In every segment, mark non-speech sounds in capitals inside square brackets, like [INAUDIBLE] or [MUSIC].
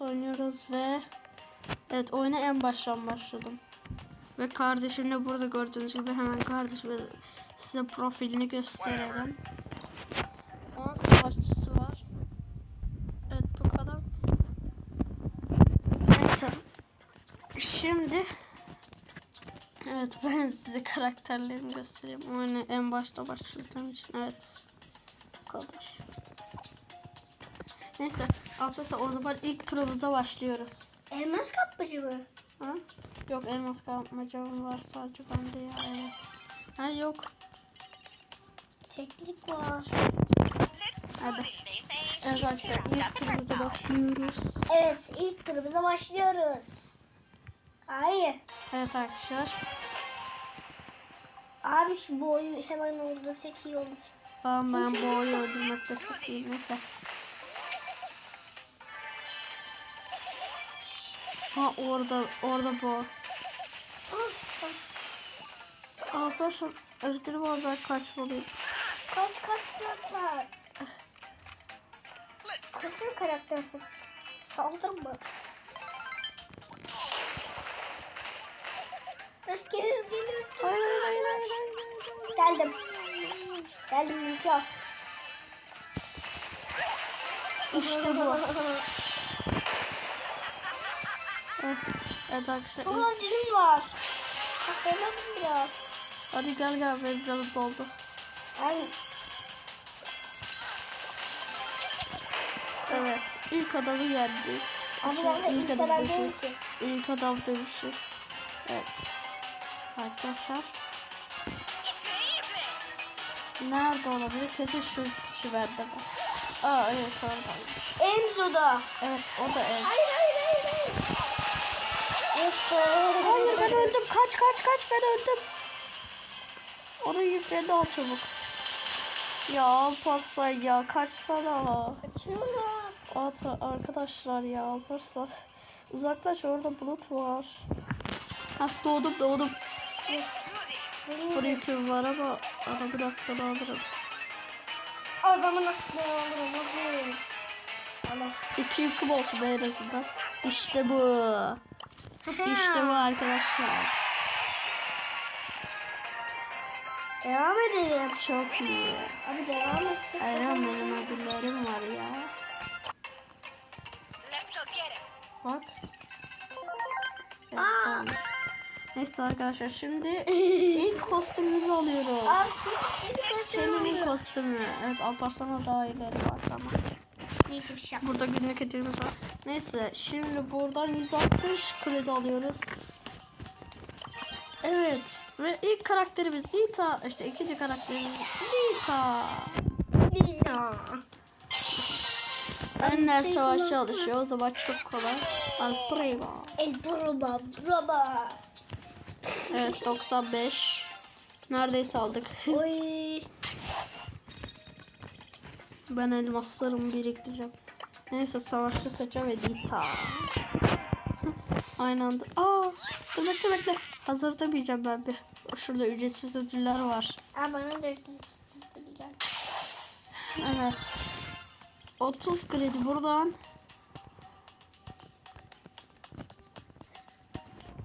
oynuyoruz ve evet oyuna en baştan başladım. Ve kardeşimle burada gördüğünüz gibi hemen kardeşime size profilini gösterelim. Onun savaşçısı var. Evet bu kadar. Neyse. Şimdi Evet ben size karakterlerimi göstereyim. Oyuna en başta başladığım için evet. Bu kadar. Neyse arkadaşlar o zaman ilk turumuza başlıyoruz. Elmas kapmacı mı? Ha? Yok elmas kapmacam var sadece bende ya evet. Ha yok. Teknik var. Hadi. Evet arkadaşlar ilk turumuza başlıyoruz. Evet ilk turumuza başlıyoruz. Hayır. Evet arkadaşlar. Abi şu boyu hemen öldürsek iyi olur. Ben, ben bu oyunu [LAUGHS] öldürmekte çok iyiyim. Neyse. Ha orada orada bu. Arkadaşlar Özgür var ben kaçmalıyım. Kaç kaç zaten. Kızıl karaktersin. Saldırma. Heh, Geliyorum geliyorum. Hayır hayır hayır hayır. hayır. Geldim. Geldim Mika. İşte bu. [LAUGHS] Evet, arkadaşlar. Çok az canım var. Saklanalım biraz. Hadi gel gel benim canım doldu. Ay, Evet ilk adamı yendik. Şu ben de ilk adam değil ki. İlk adam demişim. Evet. Arkadaşlar. Nerede olabilir? Kesin şu çimende var. Aa evet oradaymış. Enzo'da. Evet o da hayır hayır. Hayır ben öldüm. Kaç kaç kaç ben öldüm. Onu yüklerini al çabuk. Ya Alparslan ya kaçsana. Kaçıyorum. At arkadaşlar ya Alparslan. Uzaklaş orada bulut var. Hah doğdum doğdum. Sıfır yüküm var ama adamın aklını alırım. Adamın aklını alırım. Allah. İki yüküm olsun en azından. İşte bu. İşte bu arkadaşlar. Devam edelim. Çok iyi. Abi devam etsek. Aynen benim ödüllerim var ya. Bak. Evet. Neyse arkadaşlar şimdi [LAUGHS] ilk kostümümüzü alıyoruz. Abi şimdi Senin kaçıyorum. kostümü. Evet Alparslan'a daha ileri var tamam. Neyse bir şey yap. Burada günlük hediyemiz var. Neyse şimdi buradan 160 kredi alıyoruz. Evet. Ve ilk karakterimiz Nita. İşte ikinci karakterimiz Nita. Nina. Önler savaşa alışıyor. O zaman çok kolay. Al prima. El broba broba. Evet 95. Neredeyse aldık. Oy. [LAUGHS] ben elmaslarımı biriktireceğim. Neyse savaşçı seçeceğim ve Nita. [LAUGHS] Aynı anda. Aa, dur bekle bekle. Hazırlamayacağım ben bir. Şurada ücretsiz ödüller var. Aa bana da gel. Evet. 30 kredi buradan.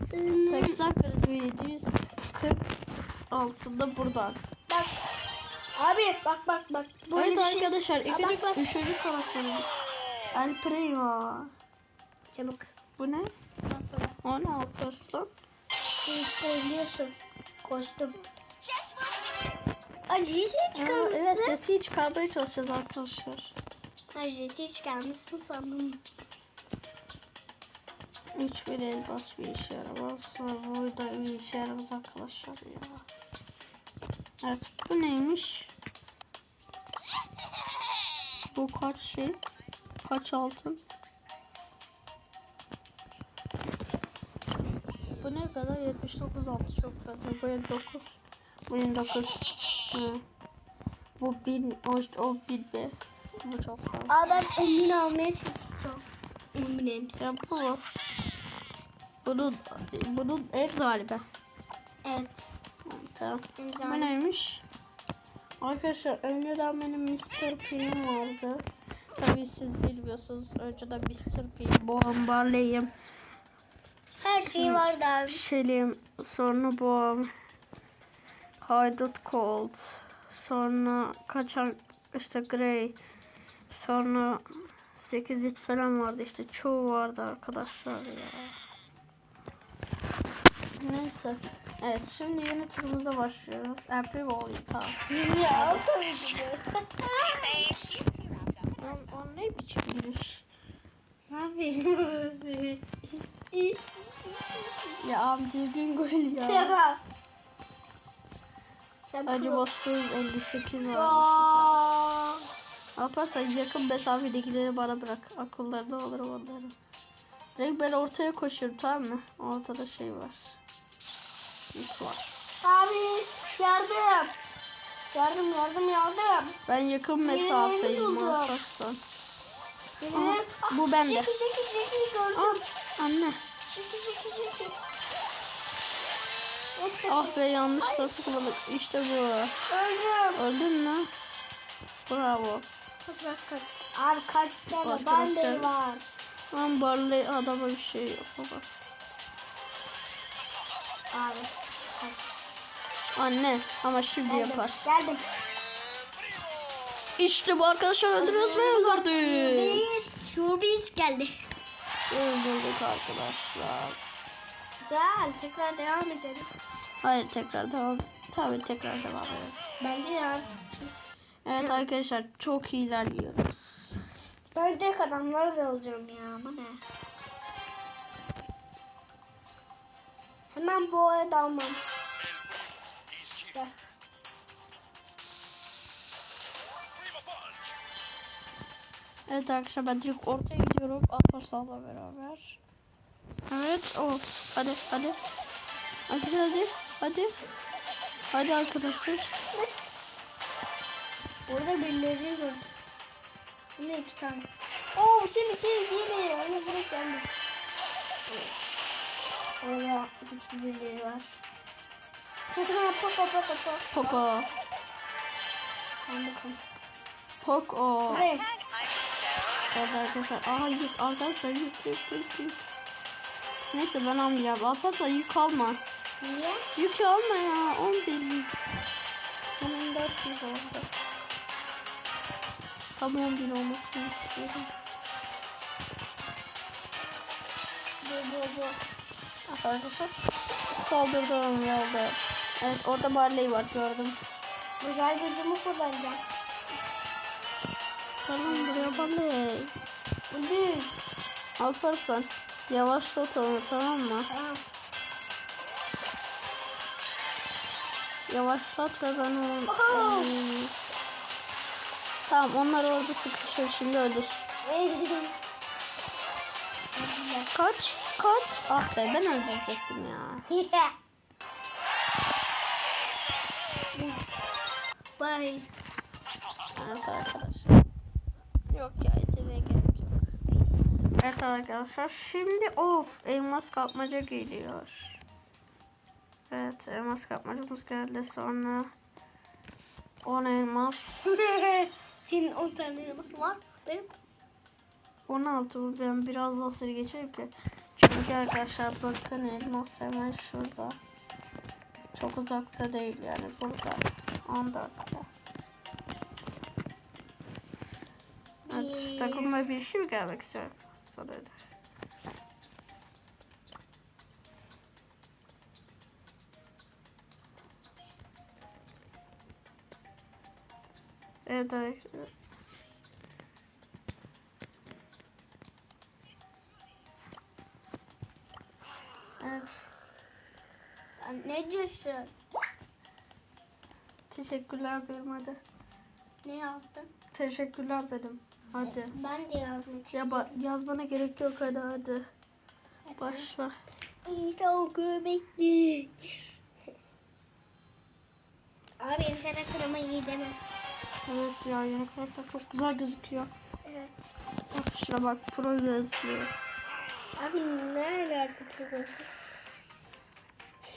80 kredi ve 740 altında buradan. Abi bak bak bak. Böyle evet bir şey. arkadaşlar Aa, ikinci, bak, bak. üçüncü karakterimiz. El Primo. Çabuk. Bu ne? Nasıl? O ne yaparsın? İşte biliyorsun. Koştum. Aa, çıkarmışsın. evet sesi çıkarmaya çalışacağız arkadaşlar. Jesse'yi çıkarmışsın sandım. 3000 elmas bir işe yaramaz. Sonra burada bir işe yaramaz arkadaşlar ya. Evet bu neymiş? Bu kaç şey? Kaç altın? Bu ne kadar? 79 altın çok fazla. Bu 59. Bu 29. Hı. Bu 1000. O, o 1000 be. Bu çok fazla. Aa ben 10 bin almaya çalışacağım. 10 bin emsi. Ya bu? Bunun, bunun ev galiba. Evet. Tamam. Ev Bu neymiş? Arkadaşlar önceden benim Mr. P'im vardı. Tabii siz bilmiyorsunuz. Önceden Mr. P, Boğam Barley'im, Her şey var der. Şelim, sonra Boğam, Haydut Cold, sonra Kaçan işte Grey, sonra 8 bit falan vardı işte çoğu vardı arkadaşlar ya. Neyse. Evet şimdi yeni turumuza başlıyoruz. April oluyor tamam. Ya tabii ki. O ne biçim gülüş? Ne yapayım? Ya am düzgün gol ya. Ya. Sen Acımasız 58 var. Aa. Yaparsan yakın mesafedekileri bana bırak. Akıllarında olurum onların. Direkt ben ortaya koşuyorum tamam mı? Ortada şey var. Yük var. Abi yardım. Yardım yardım yardım. Ben yakın mesafeyim yaparsan. Benim. bu bende. Çeki çeki çeki gördüm. Ah, anne. Çeki çeki çeki. Ah be yanlış tarafı kullandık. İşte bu. Öldüm. Öldün mü? Bravo. Kaç kaç kaç. Abi kaç Arkadaşlar- bande var. Ama Barley adama bir şey yapamaz. Abi. Anne ama şimdi Geldim. yapar. Geldim. İşte bu arkadaşlar öldürüyoruz ve öldürdük. Biz şubiz geldi. Öldürdük arkadaşlar. Gel tekrar devam edelim. Hayır tekrar devam. Tabii tekrar devam edelim. Bence ya çok iyi. Evet arkadaşlar çok iyi ilerliyoruz. Ben tek adamları da alacağım ya ama ne? Hemen boğaya dalmam. Gel. Evet arkadaşlar ben direkt ortaya gidiyorum. Alparslan'la beraber. Evet o. Hadi hadi. Hadi hadi. Hadi. Hadi arkadaşlar. Orada birileri gördüm. Bu ne iki tane? Oo seni seni seni. Onu direkt geldik. Orada güçlü birileri var. [LAUGHS] Poco. Tamam bakalım. Poco. Buradayım. Evet arkadaşlar. Aa yük arkadaşlar yük yük yük yük. Neyse ben almayacağım. Alparslan yük alma. Niye? Yük alma ya. 11 yük. Hemen 400 oldu. Tam 11 olmasını istiyorum. Bu bu bu. Arkadaşlar. Saldırdım yolda. Evet orada Barley var gördüm. Özel gücümü kullanacağım. Tamam buraya Barley. Büyük. Alparslan yavaşlat onu tamam mı? Tamam. Yavaşlat ve ben onu... Tamam onlar orada sıkışıyor şimdi öldür. [LAUGHS] Kaç kaç. Ah be ben öldürecektim ya. [LAUGHS] Bye. Evet arkadaşlar. Yok ya itemeye gerek yok. Evet arkadaşlar şimdi of elmas kapmaca geliyor. Evet elmas kapmacamız geldi sonra 10 elmas [LAUGHS] Senin 10 tane elması var. Benim 16 bu ben biraz daha seri geçeyim ki. Çünkü arkadaşlar bakın elmas hemen şurada. Çok uzakta değil yani burada. 14'te. Evet, takımla bir şey mi gelmek istiyor sanırım. Evet arkadaşlar. Ne diyorsun? Teşekkürler diyorum hadi. Ne yazdın? Teşekkürler dedim. Hadi. Ben de yazmak Ya ba- yazmana gerek yok hadi hadi. Başla. İyi çok göbekli. Abi internet ama iyi deme. Evet ya yeni karakter çok güzel gözüküyor. Evet. Bak şuna bak pro gözlü. Abi ne alaka programı?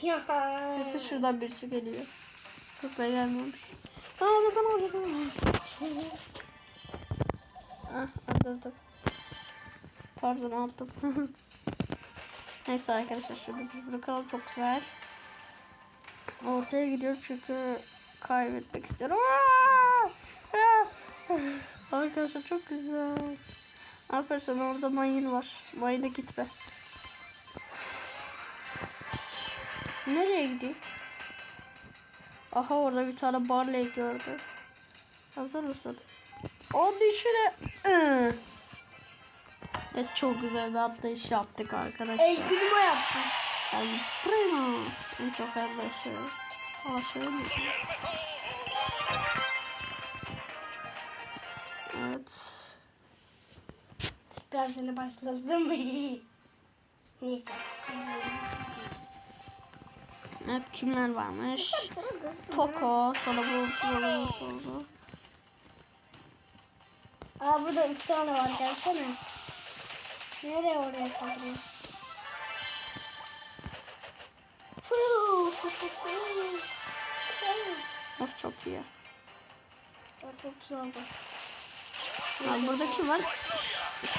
Ya. Neyse şuradan birisi geliyor. Yok. Ben orada ben orada ben orada. Ah öldürdüm. Pardon aldım. [LAUGHS] Neyse arkadaşlar şunu biz bırakalım çok güzel. Ortaya gidiyorum çünkü kaybetmek istiyorum. Aa! Aa! Arkadaşlar çok güzel. Arkadaşlar orada mayın var. Mayına gitme. Nereye gideyim? Aha orada bir tane Barley gördüm. Hazır mısın? İçine... Iı. Evet çok güzel bir atlayış yaptık arkadaşlar. El primo yaptım. El Primo. En çok arkadaşı. Aa şöyle mi? Evet. Tekrar seni başladım. [LAUGHS] Neyse. Evet kimler varmış? Poco, sana bu bu Aa burada üç tane var gelsene. Nereye oraya saldırıyor? Of çok iyi. Çok iyi oldu. Aa, burada kim var?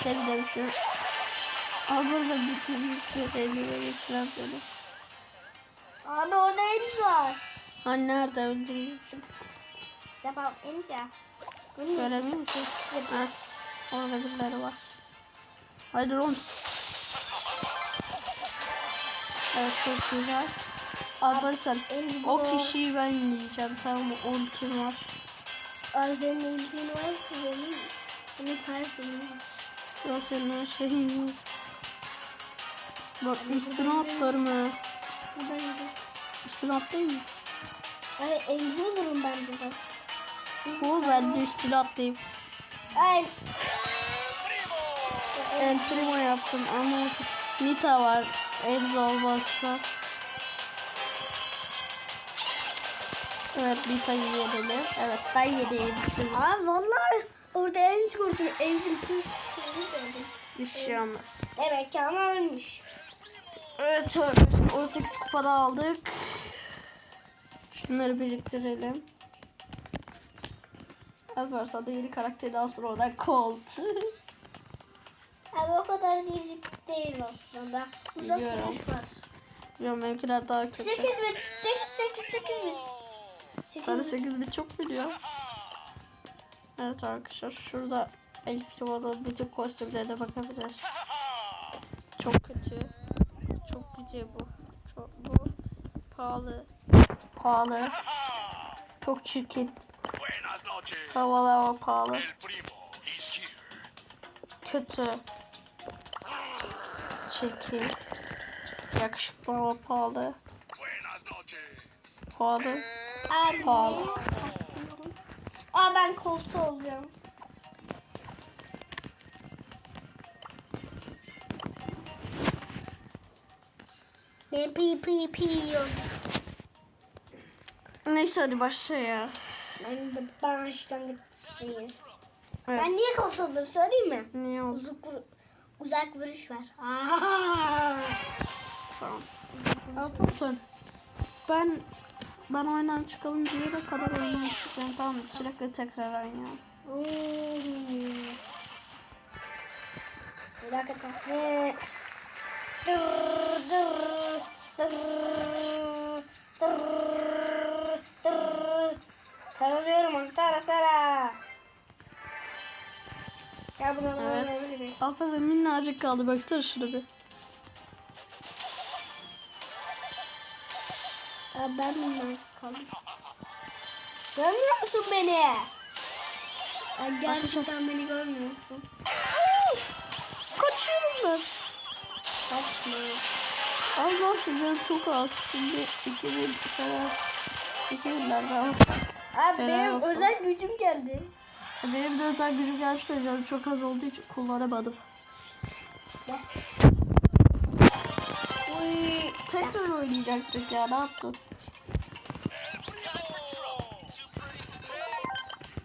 Şey demişim. Aa burada bütün bir elime geçiren böyle. Abi orada Enis var. Ha nerede öldüreyim? Şu pıs pıs pıs yapalım Enis ya. Göremiyor musun? Ha, orada birileri var. Haydi Roms. Evet çok güzel. Alparslan Enis o kişiyi ben yiyeceğim tamam mı? Ultim var. Abi senin bildiğin varsa benim, benim her şeyim var. Ya senin her şeyin yok. Bak üstüne atlarım ha. Buradan Üstüne atlayayım mı? Ay Enis'i bulurum bence ben. Bu ben de üstüne atlayayım. Ay. El primo yaptım ama olsun. Nita var. Enzo olmazsa. Evet Nita'yı yenelim. Evet ben yeneyim. Aa vallahi orada Enis gördüm. Enis'in pis. Bir şey olmaz. Demek ki ama ölmüş. Evet arkadaşlar 18 kupada aldık. Şunları biriktirelim. Alparslan da yeni karakteri alsın oradan Colt. [LAUGHS] Abi o kadar dizik değil aslında. Uzak Biliyorum. vuruş var. Bilmiyorum benimkiler daha kötü. 8 bit. 8 8 8 bit. 8 Sarı 8 bit çok biliyor. Evet arkadaşlar şurada El Primo'nun bütün kostümlerine bakabiliriz. Çok kötü. Çok güzel bu. Çok, bu pahalı. Pahalı. Çok çirkin. Havalı ama pahalı. Kötü. Çirkin. Yakışıklı ama pahalı. Pahalı. Abi. Pahalı. Aa ben koltuğu olacağım. Ben pi pi pi yiyorum. Neyse hadi başla ya. Ben de başlangıççıyım. Evet. Ben niye koltuğu oldum söyleyeyim mi? Niye oldu? Uzak, uzak vuruş var. Aa! Tamam. Alparslan. Ben ben oyundan çıkalım diyene kadar oyundan çıkıyorum. Tamam mı? Sürekli tekrar oynayalım. Merak etme. He. Dır Sarılıyorum Ankara Sara. Gel buna bana Evet. Alparslan minnacık kaldı. Baksana şuna bir. Ya ben minnacık kaldım. Görmüyor musun beni? Ya gerçekten beni görmüyorsun. Kaçıyorum ben. Kaçma. Allah canım çok az. Şimdi 2000 falan. 2000'lerde ama. Abi Helal benim olsun. özel gücüm geldi. Benim de özel gücüm gelmişti canım çok az olduğu için kullanamadım. Uy, tekrar oynayacaktık ya ne yaptın?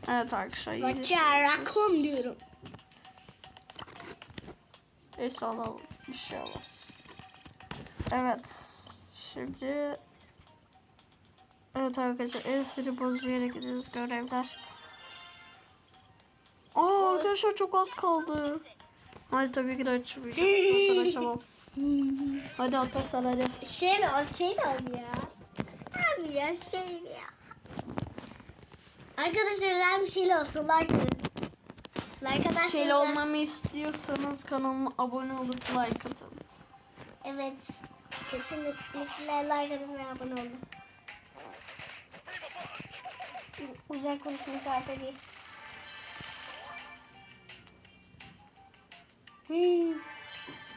Evet arkadaşlar yeni Bacarakum diyorum. Neyse alalım bir şey olmaz. Evet şimdi Evet arkadaşlar en sinir bozucu yere gidiyoruz görevler. Aa Arkadaşlar çok az kaldı. Hayır tabii ki de açmayacağım. Zaten açamam. [LAUGHS] Hadi Alparslan hadi. Şey al, şey al ya. Abi ya şey ya. Arkadaşlar güzel bir şeyle olsun. Like atarsanız. Şeyle olmamı istiyorsanız kanalıma abone olup like atın. Evet. Kesinlikle like ve abone olun. Uzak kuruş mesafe değil. Hmm.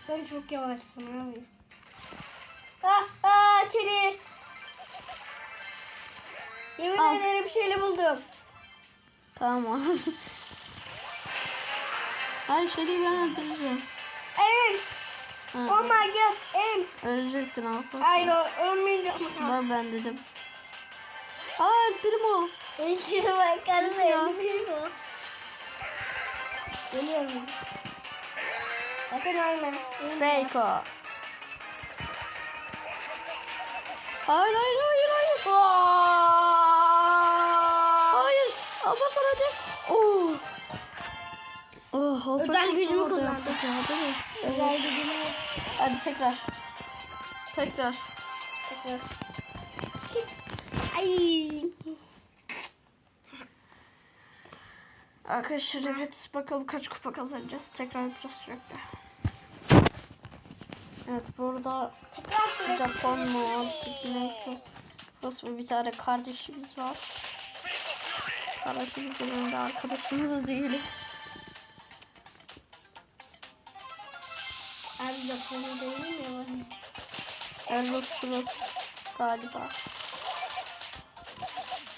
Sen çok yavaşsın abi. Ah ah çeli. Yemin Al. ederim bir şeyle buldum. Tamam. [LAUGHS] Hayır Şeri'yi ben öldüreceğim. Ems. Oh my god. Ems. Öleceksin Alparslan. Hayır mi? Ben ben dedim. Aa Primo. Eşine bak karısı ölmüş bu. Geliyorum. Sakın ölme. Fake o. Hayır hayır hayır hayır. Hayır. Alparslan hadi. Oh. Oh, Alparslan Özel gücümü kullandım. yaptık ya, değil mi? Özel gücümü Hadi tekrar. Tekrar. tekrar. Ay. Arkadaşlar evet bakalım kaç kupa kazanacağız. Tekrar yapacağız sürekli. Evet burada Tekrar. Japon mu neyse. Rusya bir tane kardeşimiz var. Kardeşimiz de arkadaşımız değil. Abi Japonya değil mi ya? Erlos Rus galiba.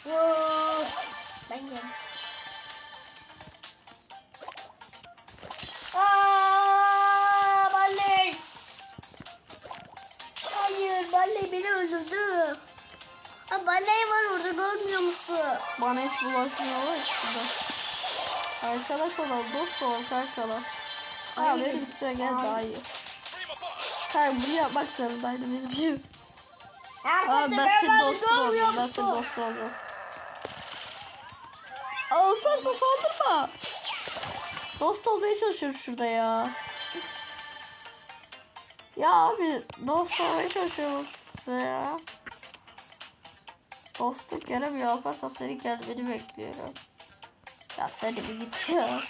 Wow. Ben geldim. Aa, Barley. Hayır, Barley beni öldürdü. Ha, Barley var orada görmüyor musun? Bana hiç bulaşmıyorlar şurada. Arkadaş olalım, dost olalım arkadaş. Benim üstüme gel daha iyi. Kanka bunu yapmak zorundaydı biz bir şey. Aa ben senin dostun olacağım. Ben senin dostun olacağım. Alparslan saldırma. Dost olmaya çalışıyorum şurada ya. Ya abi dost olmaya çalışıyorum size ya. Dostluk yaramıyor Alparslan seni gelmeni bekliyorum. Ya seni bir git ya.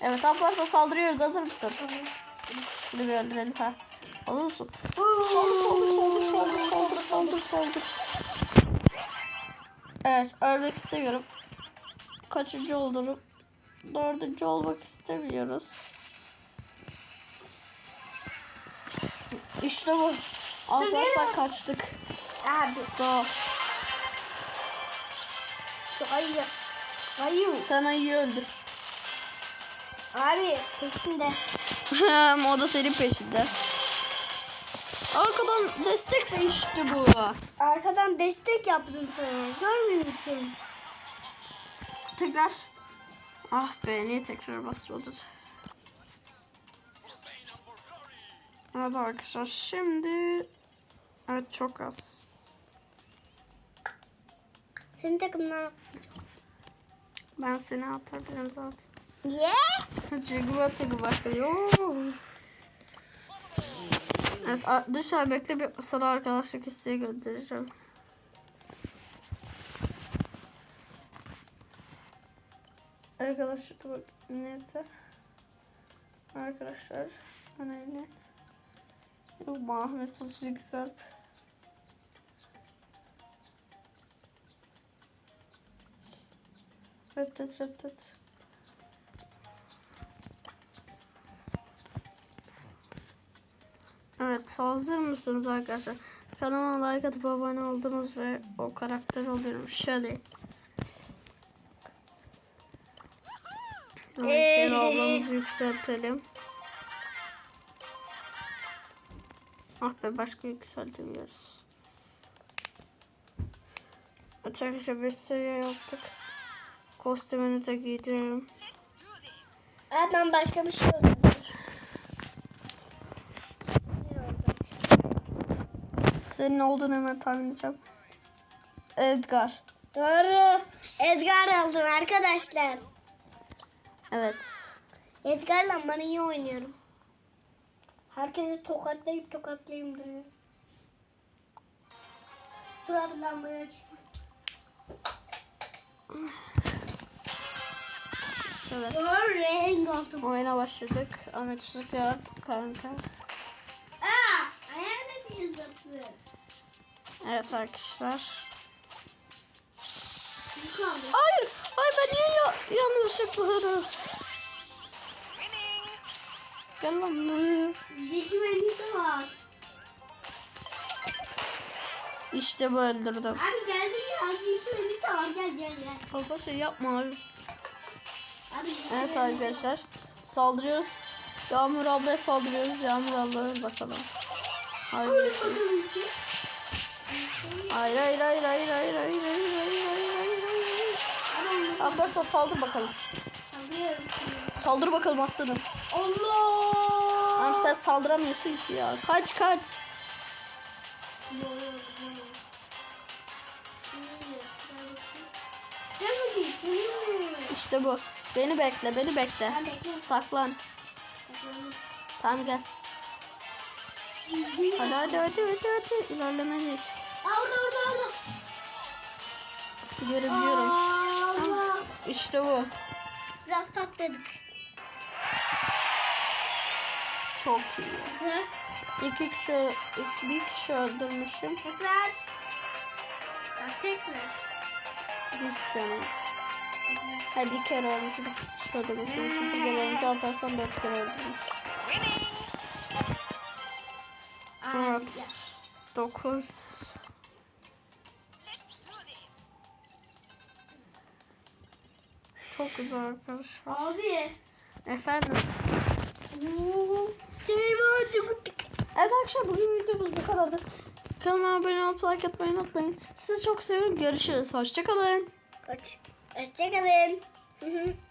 Evet Alparslan saldırıyoruz hazır mısın? Şunu bir öldürelim ha. Olur musun? Saldır saldır saldır saldır saldır saldır saldır. Evet ölmek istemiyorum. Kaçıncı olurum? Dördüncü olmak istemiyoruz. İşte bu. Alparslan kaçtık. Abi Go. şu ayı. Ayı. Sen ayıyı öldür. Abi peşinde. [LAUGHS] o da senin peşinde. Arkadan destek ve işte bu. Arkadan destek yaptım sana. Görmüyor musun? Tekrar. Ah be niye tekrar basmadın? Evet arkadaşlar şimdi Evet çok az. Senin takımdan. Ben seni atabilirim zaten. Çünkü ben takım bakıyor. Evet lütfen bekle bir sana arkadaşlık isteği göndereceğim. Arkadaşlar bak nerede? Arkadaşlar önemli. Yok Mahmet 32 Sarp. Reddet reddet. Evet hazır mısınız arkadaşlar? Kanalıma like atıp abone oldunuz ve o karakter oluyorum. Evet, Shelly ablamızı yükseltelim. Ah be başka yükseltemiyoruz. Arkadaşlar bir seviye yaptık. Kostümünü de giydiririm. Abi ben başka bir şey alayım. Senin olduğunu hemen tahmin edeceğim. Edgar. Doğru. Edgar aldım arkadaşlar. Evet. Edgar'la ben iyi oynuyorum. Herkesi tokatlayıp tokatlayayım duruyor. Dur abi lambayı aç. Evet. Doğru renk aldım. Oyuna başladık. Ahmet Sıkar kanka. Evet arkadaşlar. Hayır. Hayır ben niye ya yanlışlıkla hırı. Gel lan buraya. Zeki Benito var. İşte bu öldürdüm. Abi geldi ya Zeki Benito var gel gel gel. Fazla şey yapma abi. Abi Evet arkadaşlar. Saldırıyoruz. Yağmur ablaya saldırıyoruz. Yağmur ablaya bakalım. Hayır. Buyurun bakalım siz. Hayır hayır hayır hayır hayır hayır hayır hayır hayır hayır hayır. Alparslan saldır bakalım. Saldır bakalım aslanım. Allah! Abi sen saldıramıyorsun ki ya. Kaç kaç. İşte bu. Beni bekle beni bekle. Saklan. Saklanayım. Tamam gel. Hadi hadi hadi hadi hadi. İlerlemeliyiz. Orada orada orada. Görebiliyorum. Allah. İşte bu. Biraz patladık. Çok iyi. Hı? İki kişi, ilk bir kişi öldürmüşüm. Tekrar. Bak tekrar. Hiçbir şey olmadı. Hayır bir kere ölmüşüm, iki kişi öldürmüşüm. Sıfır kere ölmüş, Alparslan dört kere öldürmüş. Evet. Dokuz. Güzel arkadaşlar. Abi. Efendim. Evet arkadaşlar bugün videomuz bu kadardı. Kanalıma abone olup like atmayı unutmayın. Sizi çok seviyorum. Görüşürüz. Hoşçakalın. Hoş. Hoşçakalın. [LAUGHS]